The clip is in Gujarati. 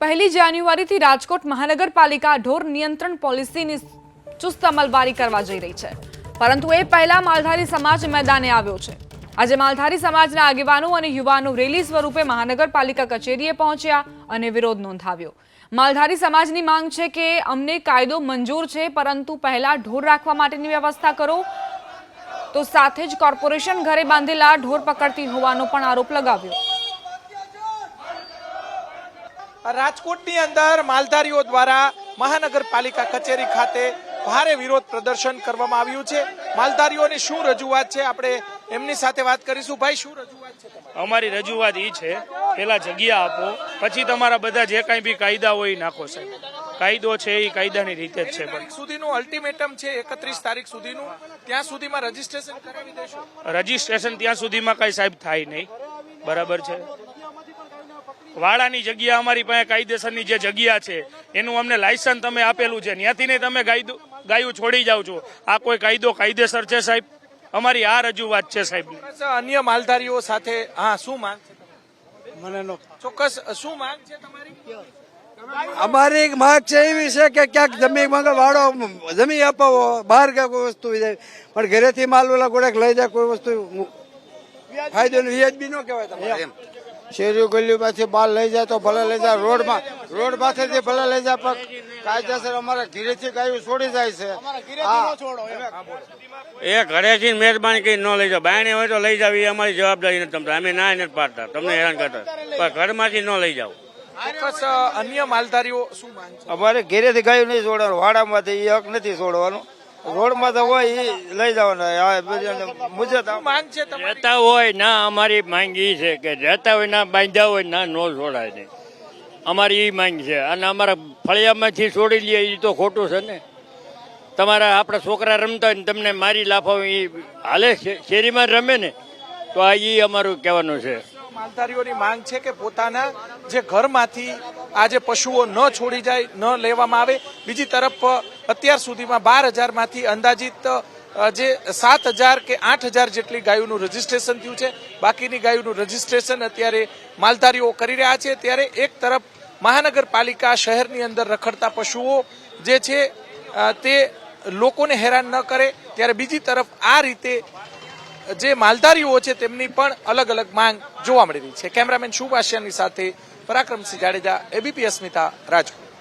પહેલી જાન્યુઆરીથી રાજકોટ મહાનગરપાલિકા ઢોર નિયંત્રણ પોલિસીની ચુસ્ત અમલવારી કરવા જઈ રહી છે. પરંતુ એ પહેલા માલધારી સમાજ મેદાને આવ્યો છે. આજે માલધારી સમાજના આગેવાનો અને યુવાનો રેલી સ્વરૂપે મહાનગરપાલિકા કચેરીએ પહોંચ્યા અને વિરોધ નોંધાવ્યો. માલધારી સમાજની માંગ છે કે અમને કાયદો મંજૂર છે, પરંતુ પહેલા ઢોર રાખવા માટેની વ્યવસ્થા કરો. તો સાથે જ કોર્પોરેશન ઘરે બાંધેલા ઢોર પકડતી હોવાનો પણ આરોપ લગાવ્યો. રાજકોટની અંદર માલધારીઓ દ્વારા મહાનગરપાલિકા કચેરી ખાતે ભારે વિરોધ પ્રદર્શન કરવામાં આવ્યું છે. માલધારીઓની શું રજૂઆત છે? આપણે એમની સાથે વાત કરીશું. ભાઈ શું રજૂઆત છે અમારી રજૂઆત એ છે પેલા જગ્યા આપો પછી તમારા બધા જે કાંઈ બી કાયદા હોય એ નાખો સાહેબ. કાયદો છે એ કાયદાની રીતે જ છે પણ. સુધીનું અલ્ટિમેટમ છે? એકત્રીસ તારીખ સુધીનું. ત્યાં સુધીમાં રજીસ્ટ્રેશન કરાવી દેશો? રજીસ્ટ્રેશન ત્યાં સુધીમાં કાંઈ સાહેબ થાય નહીં. બરાબર છે? વાડાની જગ્યા અમારી પાસે કાયદેસરની જે જગ્યા છે એનું અમને લાયસન્સ તમે આપેલું છે. ત્યાંથી નહીં તમે ગાયદો ગાયું છોડી જાઓ છો. આ કોઈ કાયદો કાયદેસર છે સાહેબ? અમારી આ રજૂઆત છે સાહેબ. અન્ય માલધારીઓ સાથે હા શું માંગ છે મને ચોક્કસ શું માંગ છે તમારી? અમારી એક માંગ છે એવી છે કે ક્યાંક જમીન માંગે વાળો જમીન અપાવો બહાર ગયા કોઈ વસ્તુ જાય પણ ઘરેથી માલ ઓલા ગોળેક લઈ જાય કોઈ વસ્તુ. ફાયદો વ્યાજબી ન કહેવાય તમારે એમ. શેરીઓ પાછી બાર લઈ જાય તો ભલે લઈ જાય. રોડમાં રોડ પાસેથી ભલે લઈ જાય પણ કાયદેસર અમારા ઘીરેથી ગાયું છોડી જાય છે. એ ઘરેથી મહેરબાની કરી ન લઈ જાવ બાયણે હોય તો લઈ જાવ એ અમારી જવાબદારી નથી તમને અમે ના નથી પાડતા. તમને હેરાન કરતા. પણ ઘરમાંથી ન લઈ જાવ અન્ય માલધારીઓ શું અમારે ઘેરેથી ગાયું નહીં છોડવાનું. વાડામાંથી એ હક નથી છોડવાનું. રોડમાં તો હોય એ લઈ જવાના. મુજબ માંગ છે તમારી? રહેતા હોય ના અમારી માંગ એ છે કે રહેતા હોય ના બાંધ્યા હોય ના નો છોડાય નહીં. અમારી એ માંગ છે. અને અમારા ફળિયામાંથી છોડી લઈએ એ તો ખોટું છે ને. તમારા આપણા છોકરા રમતા હોય ને તમને મારી લાફાઓ એ હાલે છે- શેરીમાં રમે ને તો આ એ અમારું કહેવાનું છે. માલધારીઓની માંગ છે કે પોતાના જે ઘરમાંથી આ જે પશુઓ ન છોડી જાય, ન લેવામાં આવે. બીજી તરફ અત્યાર સુધીમાં બાર હજારમાંથી અંદાજિત જે સાત હજાર કે આઠ હજાર જેટલી ગાયોનું રજીસ્ટ્રેશન થયું છે. બાકીની ગાયોનું રજીસ્ટ્રેશન અત્યારે માલધારીઓ કરી રહ્યા છે. ત્યારે એક તરફ મહાનગરપાલિકા શહેરની અંદર રખડતા પશુઓ જે છે તે લોકોને હેરાન ન કરે. ત્યારે બીજી તરફ આ રીતે જે માલધારીઓ છે તેમની પણ અલગ અલગ માંગ જોવા મળી રહી છે. કેમેરામેન શુભાષ્યાની સાથે પરાક્રમસિંહ જાડેજા એબીપી અસ્મિતા રાજકોટ.